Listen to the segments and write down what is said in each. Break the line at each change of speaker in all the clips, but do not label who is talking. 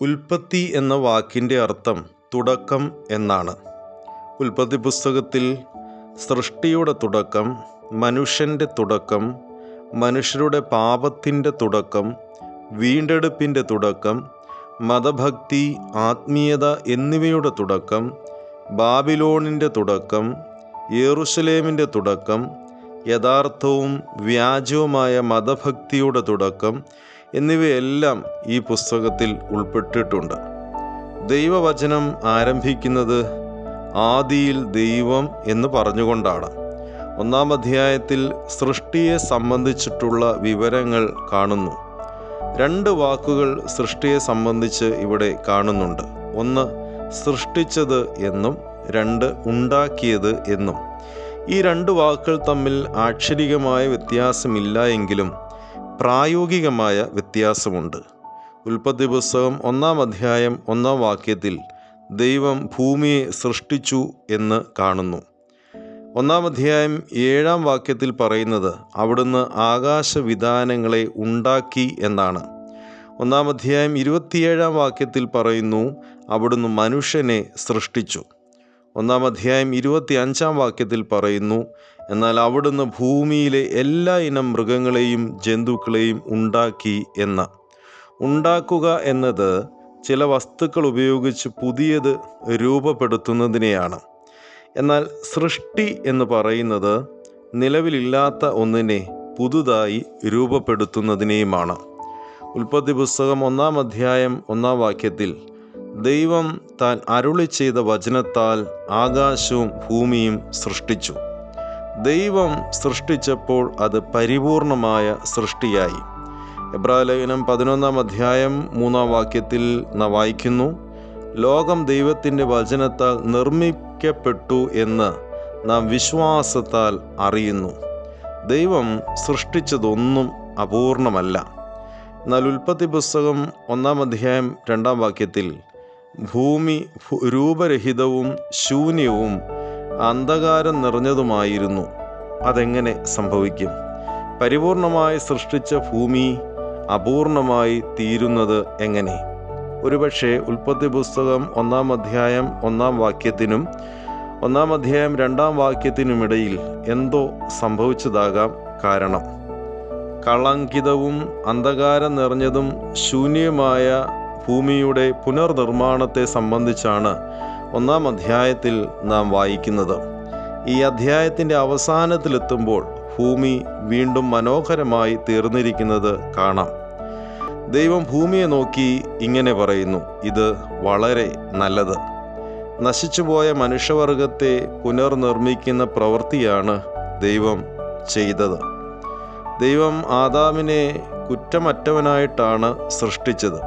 ഉൽപ്പത്തി എന്ന വാക്കിന്റെ അർത്ഥം തുടക്കം എന്നാണ്. ഉൽപ്പത്തി പുസ്തകത്തിൽ സൃഷ്ടിയുടെ തുടക്കം മനുഷ്യന്റെ തുടക്കം മനുഷ്യരുടെ പാപത്തിന്റെ തുടക്കം വീണ്ടെടുപ്പിന്റെ തുടക്കം മതഭക്തി ആത്മീയത എന്നിവയുടെ തുടക്കം ബാബിലോണിന്റെ തുടക്കം യേറുസലേമിന്റെ തുടക്കം യഥാർത്ഥവും വ്യാജവുമായ മതഭക്തിയുടെ തുടക്കം എന്നിവയെല്ലാം ഈ പുസ്തകത്തിൽ ഉൾപ്പെട്ടിട്ടുണ്ട്. ദൈവവചനം ആരംഭിക്കുന്നത് ആദിയിൽ ദൈവം എന്ന് പറഞ്ഞുകൊണ്ടാണ്. ഒന്നാം അധ്യായത്തിൽ സൃഷ്ടിയെ സംബന്ധിച്ചിട്ടുള്ള വിവരങ്ങൾ കാണുന്നു. രണ്ട് വാക്കുകൾ സൃഷ്ടിയെ സംബന്ധിച്ച് ഇവിടെ കാണുന്നുണ്ട്. ഒന്ന് സൃഷ്ടിച്ചത് എന്നും രണ്ട് ഉണ്ടാക്കിയത് എന്നും. ഈ രണ്ട് വാക്കുകൾ തമ്മിൽ ആക്ഷരികമായ വ്യത്യാസമില്ല എങ്കിലും പ്രായോഗികമായ വ്യത്യാസമുണ്ട്. ഉൽപ്പത്തി പുസ്തകം ഒന്നാം അധ്യായം ഒന്നാം വാക്യത്തിൽ ദൈവം ഭൂമിയെ സൃഷ്ടിച്ചു എന്ന് കാണുന്നു. ഒന്നാം അധ്യായം ഏഴാം വാക്യത്തിൽ പറയുന്നത് അവിടുന്ന് ആകാശവിധാനങ്ങളെ ഉണ്ടാക്കി എന്നാണ്. ഒന്നാം അധ്യായം ഇരുപത്തിയേഴാം വാക്യത്തിൽ പറയുന്നു അവിടുന്ന് മനുഷ്യനെ സൃഷ്ടിച്ചു. ഒന്നാം അധ്യായം ഇരുപത്തി അഞ്ചാം വാക്യത്തിൽ പറയുന്നു എന്നാൽ അവിടുന്ന് ഭൂമിയിലെ എല്ലാ ഇനം മൃഗങ്ങളെയും ജന്തുക്കളെയും ഉണ്ടാക്കി എന്ന. ഉണ്ടാക്കുക എന്നത് ചില വസ്തുക്കൾ ഉപയോഗിച്ച് പുതിയത് രൂപപ്പെടുത്തുന്നതിനെയാണ്. എന്നാൽ സൃഷ്ടി എന്ന് പറയുന്നത് നിലവിലില്ലാത്ത ഒന്നിനെ പുതുതായി രൂപപ്പെടുത്തുന്നതിനെയുമാണ്. ഉൽപ്പത്തി പുസ്തകം ഒന്നാം അധ്യായം ഒന്നാം വാക്യത്തിൽ ദൈവം താൻ അരുളി ചെയ്ത വചനത്താൽ ആകാശവും ഭൂമിയും സൃഷ്ടിച്ചു. ദൈവം സൃഷ്ടിച്ചപ്പോൾ അത് പരിപൂർണമായ സൃഷ്ടിയായി. എബ്രാലേഖനം പതിനൊന്നാം അധ്യായം മൂന്നാം വാക്യത്തിൽ നാം വായിക്കുന്നു ലോകം ദൈവത്തിന്റെ വചനത്താൽ നിർമ്മിക്കപ്പെട്ടു എന്ന് നാം വിശ്വാസത്താൽ അറിയുന്നു. ദൈവം സൃഷ്ടിച്ചതൊന്നും അപൂർണമല്ല. എന്നാൽ ഉൽപ്പത്തി പുസ്തകം ഒന്നാം അധ്യായം രണ്ടാം വാക്യത്തിൽ ഭൂമി രൂപരഹിതവും ശൂന്യവും അന്ധകാരം നിറഞ്ഞതുമായിരുന്നു. അതെങ്ങനെ സംഭവിക്കും? പരിപൂർണമായി സൃഷ്ടിച്ച ഭൂമി അപൂർണമായി തീരുന്നത് എങ്ങനെ? ഒരുപക്ഷെ ഉൽപ്പത്തി പുസ്തകം ഒന്നാം അധ്യായം ഒന്നാം വാക്യത്തിനും ഒന്നാം അധ്യായം രണ്ടാം വാക്യത്തിനുമിടയിൽ എന്തോ സംഭവിച്ചതാകാം കാരണം. കളങ്കിതവും അന്ധകാരം നിറഞ്ഞതും ശൂന്യമായ ഭൂമിയുടെ പുനർനിർമ്മാണത്തെ സംബന്ധിച്ചാണ് ഒന്നാം അധ്യായത്തിൽ നാം വായിക്കുന്നത്. ഈ അധ്യായത്തിന്റെ അവസാനത്തിലെത്തുമ്പോൾ ഭൂമി വീണ്ടും മനോഹരമായി തീർന്നിരിക്കുന്നത് കാണാം. ദൈവം ഭൂമിയെ നോക്കി ഇങ്ങനെ പറയുന്നു ഇത് വളരെ നല്ലത്. നശിച്ചുപോയ മനുഷ്യവർഗത്തെ പുനർനിർമ്മിക്കുന്ന പ്രവൃത്തിയാണ് ദൈവം ചെയ്തത്. ദൈവം ആദാമിനെ കുറ്റമറ്റവനായിട്ടാണ് സൃഷ്ടിച്ചത്.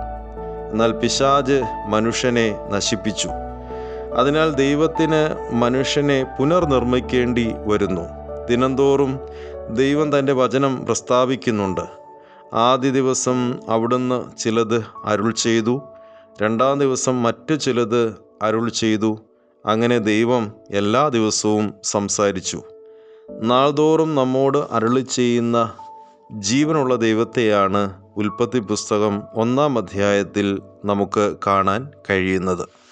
എന്നാൽ പിശാജ് മനുഷ്യനെ നശിപ്പിച്ചു. അതിനാൽ ദൈവത്തിന് മനുഷ്യനെ പുനർനിർമ്മിക്കേണ്ടി വരുന്നു. ദിനംതോറും ദൈവം തന്റെ വചനം പ്രസ്താവിക്കുന്നുണ്ട്. ആദ്യ ദിവസം അവിടുന്ന് ചിലത് അരുൾ ചെയ്തു. രണ്ടാം ദിവസം മറ്റു ചിലത് അരുൾ ചെയ്തു. അങ്ങനെ ദൈവം എല്ലാ ദിവസവും സംസാരിച്ചു. നാൾതോറും നമ്മോട് അരുളി ചെയ്യുന്ന ജീവനുള്ള ദൈവത്തെയാണ് ഉൽപ്പത്തി പുസ്തകം ഒന്നാം അധ്യായത്തിൽ നമുക്ക് കാണാൻ കഴിയുന്നത്.